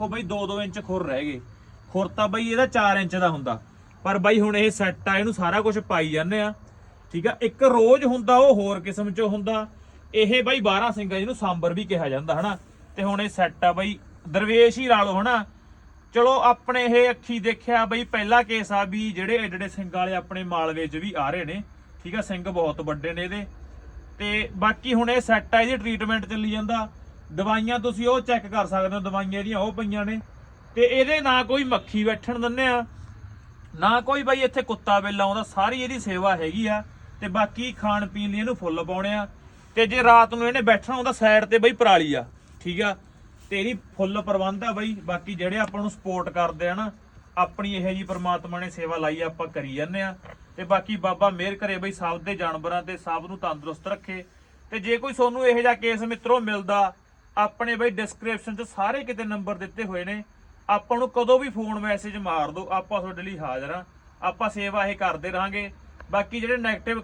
ਉਹ ਬਈ 2-2 ਇੰਚ ਖੁਰ ਰਹਿ ਗਏ। ਖੁਰ ਤਾਂ ਬਈ ਇਹਦਾ 4 ਇੰਚ ਦਾ ਹੁੰਦਾ। ਪਰ ਬਈ ਹੁਣ ਇਹ ਸੈੱਟ ਆ, ਇਹਨੂੰ ਸਾਰਾ ਕੁਝ ਪਾਈ ਜਾਂਦੇ ਆ। ਠੀਕ ਆ? ਇੱਕ ਰੋਜ਼ ਹੁੰਦਾ, ਉਹ ਹੋਰ ਕਿਸਮ ਚ ਹੁੰਦਾ। ਇਹ ਬਈ 12 ਸਿੰਘਾ ਜਿਹਨੂੰ ਸਾਂਬਰ ਵੀ ਕਿਹਾ ਜਾਂਦਾ, ਹਨਾ? ਤੇ ਹੁਣ ਇਹ ਸੈੱਟ ਆ ਬਈ, ਦਰਵੇਸ਼ ਹੀ ਲਾ ਲਓ, ਹਨਾ? ਚਲੋ, ਆਪਣੇ ਇਹ ਅੱਖੀ ਦੇਖਿਆ, ਬਈ ਪਹਿਲਾ ਕੇਸ ਆ ਵੀ ਜਿਹੜੇ ਐਡੇ ਏਡੇ ਸਿੰਘ ਵਾਲੇ ਆਪਣੇ ਮਾਲਵੇ 'ਚ ਵੀ ਆ ਰਹੇ ਨੇ। ਠੀਕ ਆ? ਸਿੰਘ ਬਹੁਤ ਵੱਡੇ ਨੇ ਇਹਦੇ। ਤੇ ਬਾਕੀ ਹੁਣ ਇਹ ਸੈੱਟ ਆ, ਇਹਦੀ ਟ੍ਰੀਟਮੈਂਟ ਚੱਲੀ ਜਾਂਦਾ। ਦਵਾਈਆਂ ਤੁਸੀਂ ਉਹ ਚੈੱਕ ਕਰ ਸਕਦੇ ਹੋ, ਦਵਾਈਆਂ ਇਹਦੀਆਂ ਉਹ ਪਈਆਂ ਨੇ। ਤੇ ਇਹਦੇ ਨਾ ਕੋਈ ਮੱਖੀ ਬੈਠਣ ਦਿੰਦੇ ਆ, ਨਾ ਕੋਈ ਬਈ ਇੱਥੇ ਕੁੱਤਾ ਬਿੱਲਾ ਆਉਂਦਾ, ਸਾਰੀ ਇਹਦੀ ਸੇਵਾ ਹੈਗੀ ਆ, ਤੇ ਬਾਕੀ ਖਾਣ ਪੀਣ ਲਈ ਇਹਨੂੰ ਫੁੱਲ ਪਾਉਣੇ ਆ। ਤੇ ਜੇ ਰਾਤ ਨੂੰ ਇਹਨੇ ਬੈਠਣਾ ਹੁੰਦਾ ਸਾਈਡ ਤੇ ਬਈ ਪਰਾਲੀ ਆ, ਠੀਕ ਆ? ਤੇ ਇਹਦੀ ਫੁੱਲ ਪ੍ਰਬੰਧ ਆ ਬਈ, ਬਾਕੀ ਜਿਹੜੇ ਆਪਾਂ ਨੂੰ ਸਪੋਰਟ ਕਰਦੇ ਆ ਨਾ, ਆਪਣੀ ਇਹ ਜੀ ਪ੍ਰਮਾਤਮਾ ਨੇ ਸੇਵਾ ਲਾਈ ਆਪਾਂ ਕਰੀ ਜਾਂਦੇ ਆ। ਤੇ ਬਾਕੀ ਬਾਬਾ ਮਿਹਰ ਕਰੇ ਬਈ, ਸਭ ਦੇ ਜਾਨਵਰਾਂ ਤੇ ਸਭ ਨੂੰ ਤੰਦਰੁਸਤ ਰੱਖੇ। ਤੇ ਜੇ ਕੋਈ ਤੁਹਾਨੂੰ ਇਹੋ ਜਿਹਾ ਕੇਸ ਮਿੱਤਰੋ ਮਿਲਦਾ ਆਪਣੇ ਬਈ ਡਿਸਕ੍ਰਿਪਸ਼ਨ 'ਚ ਸਾਰੇ ਕਿਤੇ ਨੰਬਰ ਦਿੱਤੇ ਹੋਏ ਨੇ। ਆਪਾਂ ਨੂੰ ਕਦੋਂ ਵੀ ਫੋਨ ਮੈਸੇਜ ਮਾਰ ਦਿਓ। ਆਪਾਂ ਤੁਹਾਡੇ ਲਈ ਹਾਜ਼ਰ ਆ ਆਪਾਂ ਸੇਵਾ ਇਹ ਕਰਦੇ ਰਹਾਂਗੇ। ਬਾਕੀ ਜਿਹੜੇ 네ਗੇਟਿਵ